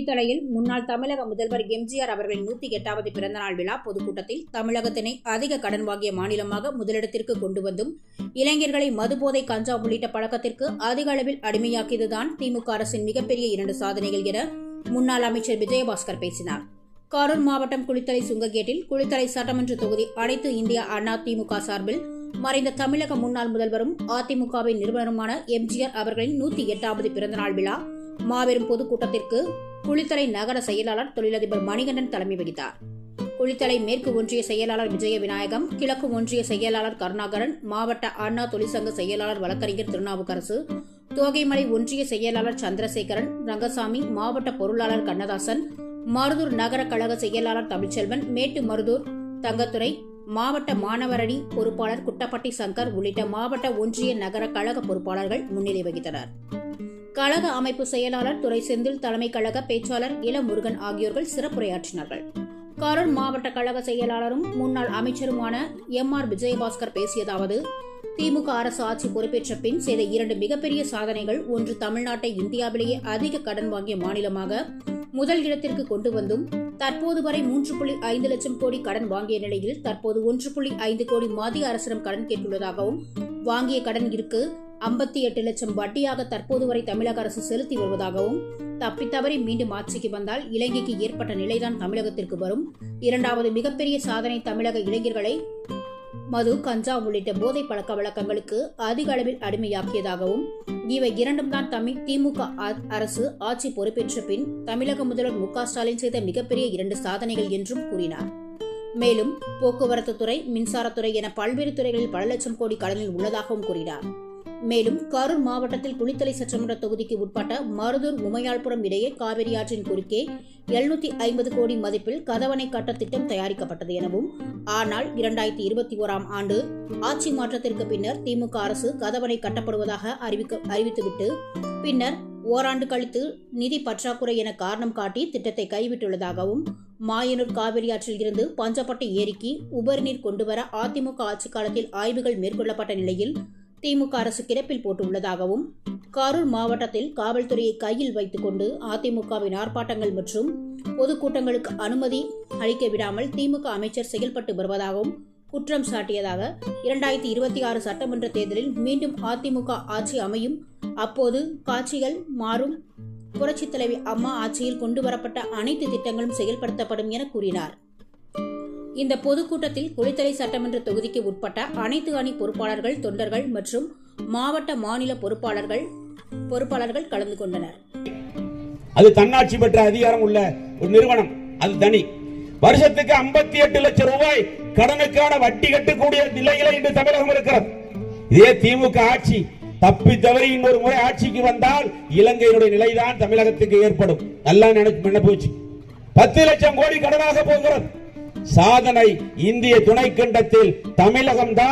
குளித்தலையில் முன்னாள் தமிழக முதல்வர் எம்ஜிஆர் அவர்களின் நூத்தி எட்டாவது பிறந்தநாள் விழா பொதுக்கூட்டத்தில் தமிழகத்தினை அதிக கடன் வாங்கிய மாநிலமாக முதலிடத்திற்கு கொண்டு வந்தும் இளைஞர்களை மதுபோதை கஞ்சா உள்ளிட்ட பழக்கத்திற்கு அதிக அளவில் அடிமையாக்கியதுதான் திமுக அரசின் மிகப்பெரிய இரண்டு சாதனைகள் என முன்னாள் அமைச்சர் விஜயபாஸ்கர் பேசினார். கரூர் மாவட்டம் குளித்தலை சுங்ககேட்டில் குளித்தலை சட்டமன்ற தொகுதி அனைத்து இந்திய அண்ணா திமுக சார்பில் மறைந்த தமிழக முன்னாள் முதல்வரும் அதிமுகவின் நிறுவனருமான எம்ஜிஆர் அவர்களின் நூத்தி எட்டாவது பிறந்தநாள் விழா மாபெரும் பொதுக்கூட்டத்திற்கு குளித்தலை நகர செயலாளர் தொழிலதிபர் மணிகண்டன் தலைமை வகித்தார். குளித்தலை மேற்கு ஒன்றிய செயலாளர் விஜய விநாயகம் கிழக்கு ஒன்றிய செயலாளர் கருணாகரன் மாவட்ட அண்ணா தொழிற்சங்க செயலாளர் வழக்கறிஞர் திருநாவுக்கரசு தோகைமலை ஒன்றிய செயலாளர் சந்திரசேகரன் ரங்கசாமி மாவட்ட பொருளாளர் கண்ணதாசன் மருதூர் நகர கழக செயலாளர் தமிழ்ச்செல்வன் மேட்டு மருதூர் தங்கத்துறை மாவட்ட மாணவரணி பொறுப்பாளர் குட்டப்பட்டி சங்கர் உள்ளிட்ட மாவட்ட ஒன்றிய நகர கழக பொறுப்பாளர்கள் முன்னிலை வகித்தனர். கழக அமைப்பு செயலாளர் துறை செந்தில் தலைமை கழக பேச்சாளர் இள முருகன் ஆகியோர்கள் சிறப்புரையாற்றினார்கள். கரூர் மாவட்ட கழக செயலாளரும் முன்னாள் அமைச்சருமான எம் ஆர் விஜயபாஸ்கர் பேசியதாவது திமுக அரசு ஆட்சி பொறுப்பேற்ற பின் செய்த இரண்டு மிகப்பெரிய சாதனைகள் ஒன்று தமிழ்நாட்டை இந்தியாவிலேயே அதிக கடன் வாங்கிய மாநிலமாக முதல் இடத்திற்கு கொண்டு வந்தும் தற்போது வரை மூன்று புள்ளி ஐந்து லட்சம் கோடி கடன் வாங்கிய நிலையில் தற்போது ஒன்று புள்ளி ஐந்து கோடி மத்திய அரசிடம் கடன் கேட்டுள்ளதாகவும் வாங்கிய கடன் இருக்கு ஐம்பத்தி எட்டு லட்சம் வட்டியாக தற்போது வரை தமிழக அரசு செலுத்தி வருவதாகவும் தப்பித்தவறி மீண்டும் ஆட்சிக்கு வந்தால் இலங்கைக்கு ஏற்பட்ட நிலைதான் தமிழகத்திற்கு வரும். இரண்டாவது மிகப்பெரிய சாதனை தமிழக இளைஞர்களை மது கஞ்சா உள்ளிட்ட போதை பழக்க வழக்கங்களுக்கு அதிக அளவில் அடிமையாக்கியதாகவும் இவை இரண்டும் தான் தமிழ் திமுக அரசு ஆட்சி பொறுப்பேற்ற பின் தமிழக முதல்வர் மு ஸ்டாலின் செய்த மிகப்பெரிய இரண்டு சாதனைகள் என்றும் கூறினார். மேலும் போக்குவரத்து துறை மின்சாரத்துறை என பல்வேறு துறைகளில் பல லட்சம் கோடி கடனில் உள்ளதாகவும் கூறினார். மேலும் கரூர் மாவட்டத்தில் குளித்தலை சட்டமன்ற தொகுதிக்கு உட்பட்ட மருதூர் உமையாள்புரம் இடையே காவிரி ஆற்றின் குறுக்கே எழுநூத்தி ஐம்பது கோடி மதிப்பில் கதவணை கட்ட திட்டம் தயாரிக்கப்பட்டது எனவும் ஆனால் இரண்டாயிரத்தி இருபத்தி ஓராம் ஆண்டு ஆட்சி மாற்றத்திற்கு பின்னர் திமுக அரசு கதவணை கட்டப்படுவதாக அறிவிக்க அறிவித்துவிட்டு பின்னர் ஓராண்டு கழித்து நிதி பற்றாக்குறை என காரணம் காட்டி திட்டத்தை கைவிட்டுள்ளதாகவும் மாயனூர் காவிரி ஆற்றில் இருந்து பஞ்சப்பட்டு ஏரிக்கு உபரிநீர் கொண்டுவர அதிமுக ஆட்சி காலத்தில் ஆய்வுகள் மேற்கொள்ளப்பட்ட நிலையில் திமுக அரசு கிடப்பில் போட்டுள்ளதாகவும் கரூர் மாவட்டத்தில் காவல்துறையை கையில் வைத்துக்கொண்டு அதிமுகவின் ஆர்ப்பாட்டங்கள் மற்றும் பொதுக்கூட்டங்களுக்கு அனுமதி அளிக்க விடாமல் திமுக அமைச்சர் செயல்பட்டு வருவதாகவும் குற்றம் சாட்டியதாக இரண்டாயிரத்தி இருபத்தி ஆறு சட்டமன்ற தேர்தலில் மீண்டும் அதிமுக ஆட்சி அமையும். அப்போது காட்சிகள் மாறும். புரட்சித் தலைவி அம்மா ஆட்சியில் கொண்டு வரப்பட்ட அனைத்து திட்டங்களும் செயல்படுத்தப்படும் என கூறினார். இந்த பொதுக்கூட்டத்தில் குளித்தலை சட்டமன்ற தொகுதிக்கு உட்பட்ட அனைத்து அணி பொறுப்பாளர்கள் தொண்டர்கள் மற்றும் மாவட்ட மாநில பொறுப்பாளர்கள் பொறுப்பாளர்கள் கலந்து கொண்டனர். அது தன்னாட்சி பெற்ற அதிகாரம் உள்ள ஒரு நிறுவனம். அது தனி. வருஷத்துக்கு 58 எட்டு லட்சம் ரூபாய் கடனுக்கான வட்டி கட்டக்கூடிய நிலையில இன்று தமிழகம் இருக்கிறது. இதே திமுக ஆட்சி தப்பி தவறி இன்னொரு முறை ஆட்சிக்கு வந்தால் இலங்கையினுடைய நிலைதான் தமிழகத்துக்கு ஏற்படும். நல்லா நினைச்சு நினைப்பு பத்து லட்சம் கோடி கடனாக போகிறது. சாதனை இந்திய துணைக்கண்டத்தில் தமிழகம் தான்